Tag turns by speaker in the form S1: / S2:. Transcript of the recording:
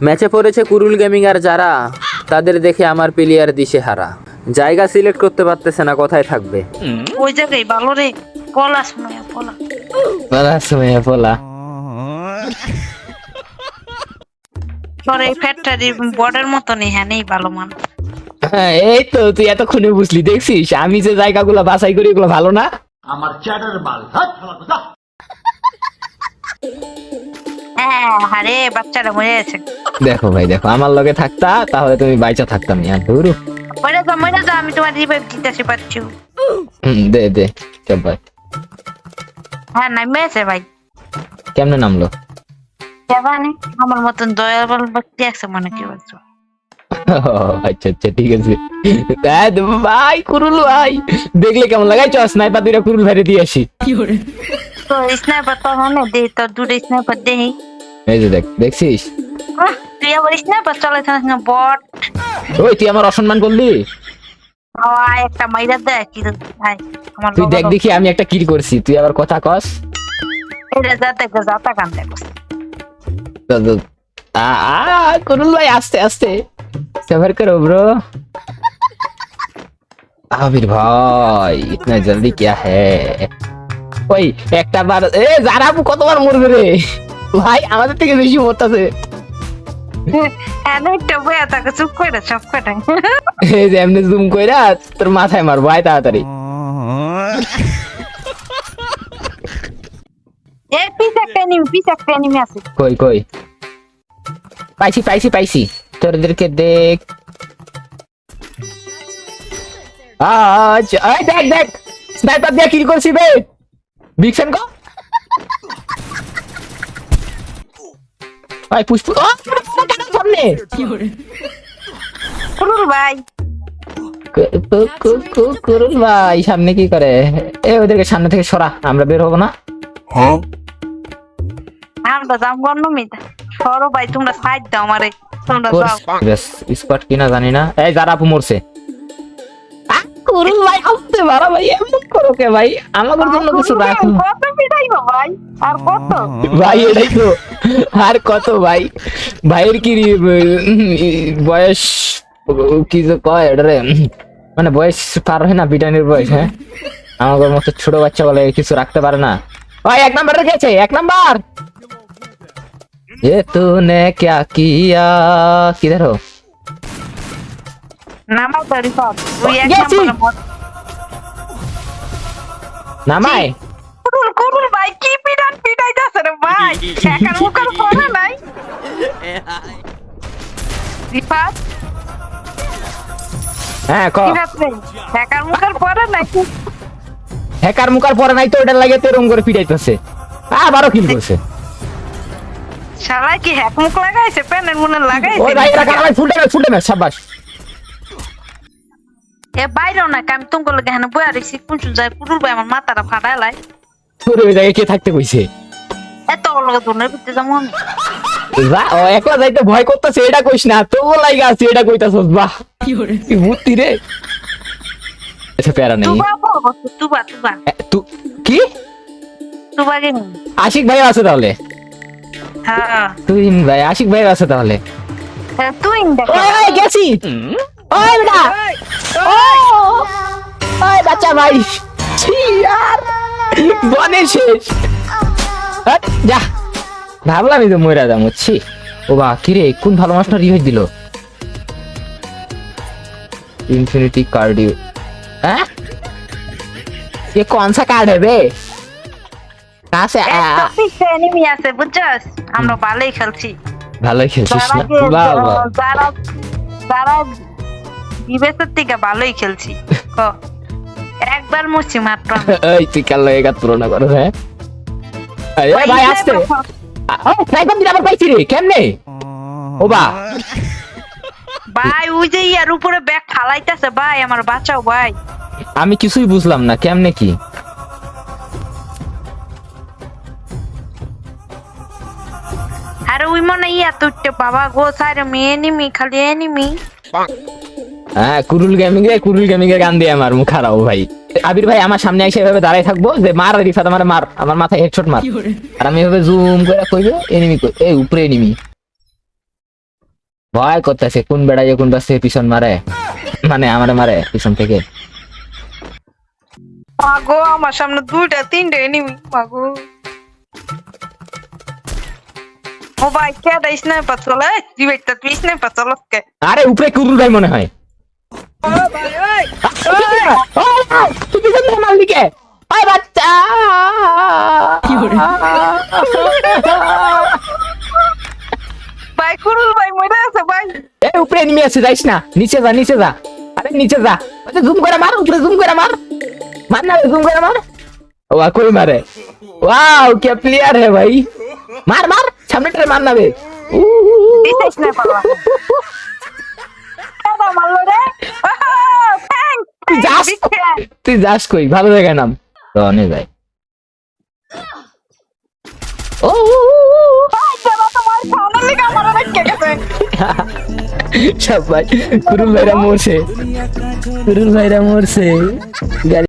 S1: ম্যাচে পড়েছে কুরুল গেমিং আর যারা তাদের দেখে আমার প্লেয়ার দিশে হারা জায়গা সিলেক্ট করতে পারতেছে না কোথায় থাকবে?
S2: ওই জায়গায় ভালো রে পলা সময় পলা
S1: বলা সময় বলা
S2: তোর এই ফ্যাক্টরি বর্ডের মতো নেই হ্যাঁ নেই ভালো মান।
S3: হ্যাঁ, এই তো তুই এতক্ষণে বুঝলি দেখছিস? আমি যে জায়গাগুলো বাছাই করি এগুলো ভালো না?
S4: আমার চ্যাটার বাল হাত ফালা কথা
S2: হ্যাঁ আরে বাচ্চাটা মরে গেছে।
S3: দেখো ভাই দেখো আমার লগে থাকতা তাহলে তুমি বাইচা থাকতাম ইয়ার ধরু।
S2: মরে যা মরে যা আমি তোমার রিভাইভ দিতেছি পাচ্ছি।
S3: হুম, দে দে চল ভাই।
S2: হ্যাঁ নামে আছে ভাই।
S3: কেমনে নামলো?
S2: জানি আমার মতন দয়াবল ব্যক্তি আছে মনে কি বলছো
S3: আচ্ছা আচ্ছা ঠিক আছে। হ্যাঁ, ভাই কুরুল ভাই দেখলে কেমন লাগাই চ স্নাইপার দুইটা কুরুল ভাইরে দিয়ে আসি।
S2: তো স্নাইপার তো হনে দে তো দুটো স্নাইপার দেই।
S3: এই যে দেখ দেখছিস
S2: আহ, তুই আবার স্নাইপার চালাইছিস না বট
S3: ওই তুই আমার অসম্মান করলি
S2: ও আয় একটা মাইরা দেয় কি রে, ভাই আমার
S3: তুই দেখ
S2: লগর-
S3: দেখি আমি একটা কিল করছি তুই আবার কথা কস
S2: এটা যাতে গো যাতা কান দেখো
S3: তো- তো- আ আ, কুরুল ভাই আস্তে আস্তে সবার করো ব্রো আবির ভাই ইতনা জলদি क्या है ওই একটা বার এ জারাবু কতবার মরবে রে ভাই আমাদের থেকে বেশি মরতাছে।
S2: হ্যাঁ একটা বইয়া তাকে চুপ করে সব কটা
S3: এই যে এমনি জুম কইরা তোর মাথায় মারবো আয় তাড়াতাড়ি।
S2: এ পিছে একটা এনিমি পিছে একটা এনিমি আছে।
S3: কই কই? পাইছি পাইছি পাইছি। তোরদেরকে দেখ। আজ এই দেখ দেখ। স্নাইপার দিয়ে কিল করছি বে। বিক্সেন কো? ভাই পুষ্প ও সামনে?
S2: কুরুল ভাই।
S3: কু- কু- কু- কু- করুন ভাই সামনে কি করে? এ ওদেরকে সামনে থেকে সরা আমরা বের হব না। হ্যাঁ?
S2: আমরা যাম গন্ন মিতা সরো ভাই তোমরা সাইড দাও আমারে। তোমরা যাও।
S3: স্পট কিনা জানি না। এই যারা আপু মরছে। করুন ভাই আসতে পারা ভাই এমন করো কে ভাই আমাদের জন্য কিছু রাখো
S2: কত পিটাইবো ভাই আর কত
S3: ভাই এটাই তো আর কত ভাই ভাইয়ের কি রে- উম, বয়স কি যে কয় এটা রে উম, মানে বয়স পার হয় না বিটানির বয়স হ্যাঁ আমাদের মতো ছোট বাচ্চা বলে কিছু রাখতে পারে না ভাই এক নাম্বার রেখেছে এক নাম্বার ये तूने क्या किया किधर हो
S2: নামাও ধরি সব ওই এক
S3: গেছি।
S2: নম্বরে
S3: নামাই
S2: কুরুল কুরুল ভাই কি পিটান পিটাইতাছে রে ভাই একার মুখের পরে নাই রিফাত
S3: হ্যাঁ ক।
S2: রিফাত রে একার মুখের পরে নাই
S3: হ্যাকার মুকার পরে নাই তো ওটা লাগে তো এরকম করে পিটাইতেছে। আবারও কিল করছে।
S2: শালা কি হ্যাক মুখ লাগাইছে প্যানের মনে লাগাইছে?
S3: ওই ভাই রাখা ভাই ফুলটে ফুলটে ম্যাচ সাবাস
S2: এ বাইরেও না আমি তোমাকে লগে হেন বয়া রেছি কোন যায় ভাই আমার মাথাটা ফাটাইলাই
S3: তোর ওই জায়গায় কে থাকতে কইছে?
S2: এত লগে দোনের ভিতরে যাব আমি।
S3: যা ও একলা যাইতে ভয় করতেছে এটা কইস না তো লাইগা আছে এটা কইতাছস বাহ। কি বুদ্ধি রে। আচ্ছা প্যারা নেই।
S2: তুবা তুবা তুবা।
S3: তু কি?
S2: তুবা
S3: আশিক ভাই আছে তাহলে?
S2: হ্যাঁ।
S3: তুই ভাই আশিক ভাই আছে তাহলে?
S2: হ্যাঁ, তুই দেখ।
S3: ওই গেছি। ওই বেটা। বাচ্চা ভাই ছি আর বনে শেষ হাট, যা ভাবলাম এই তো ময়রা দাম ছি ও বা কিরে কোন ভালো মাস্টার রিভাইজ দিল इन्फिनिटी कार्डियो हैं ये कौन सा कार्ड है बे कहाँ से
S2: একটা
S3: आया
S2: পিছে এনিমি আছে বুঝছস আমরা ভালোই খেলছি
S3: ভালোই খেলছিস
S2: যারা
S3: না
S2: যে-
S3: বাহ বাহ
S2: যারা যারা বিবেকের থেকে ভালোই খেলছি ক একবার মুছি মাত্র আমি।
S3: এই তুই কাল করে হ্যাঁ? আরে
S2: ভাই,
S3: আসতে দিলে আবার পাইছি রে? কেমনে? ও বা।
S2: ভাই ওই যে ইয়ার উপরে ব্যাগ ফালাইতেছে ভাই আমার বাঁচাও ভাই।
S3: আমি কিছুই বুঝলাম না কেমনে কি?
S2: আরে ওই মনে ইয়া তুইতে বাবা গো সারে মেয়ে এনিমি খালি এনিমি
S3: হ্যাঁ কুরুল গেমিং রে কুরুল গেমিং এর গান দিয়ে আমার মুখ খারাপ ভাই। আবির ভাই আমার সামনে এসে এভাবে দাঁড়াই থাকব যে মার রিফাত আমার মার আমার মাথায় হেডশট মার। আর আমি এভাবে জুম করে কইবো এনিমি কই এই উপরে এনিমি ভয় করতেছে কোন বেড়াই কোন বাসে পিছন মারে। মানে আমারে মারে পিছন থেকে।
S2: মাগো আমার সামনে দুইটা তিনটা এনিমি মাগো। ও ভাই কে দা স্নাইপার চলে? তুই একটা তুই কে?
S3: আরে উপরে কুরুল ভাই মনে হয়। তুই পিছন থেকে মারলি কে আয় বাচ্চা
S2: ভাই কুরুল ভাই মরে আছে ভাই
S3: এ উপরে নেমে আছে যাইস না নিচে যা নিচে যা আরে নিচে যা আচ্ছা জুম করে মার উপরে জুম করে মার মার না জুম করে মার ওয়া কই মারে ওয়াও কে প্লেয়ার है भाई মার মার সামনে ট্রে মার না তুই যাস তুই যাস কই? ভালো জায়গায় নাম। তো অনে যায় ও
S2: সব
S3: সবাই কুরুল ভাইরা মরছে। কুরুল ভাইরা মরছে। গাড়ি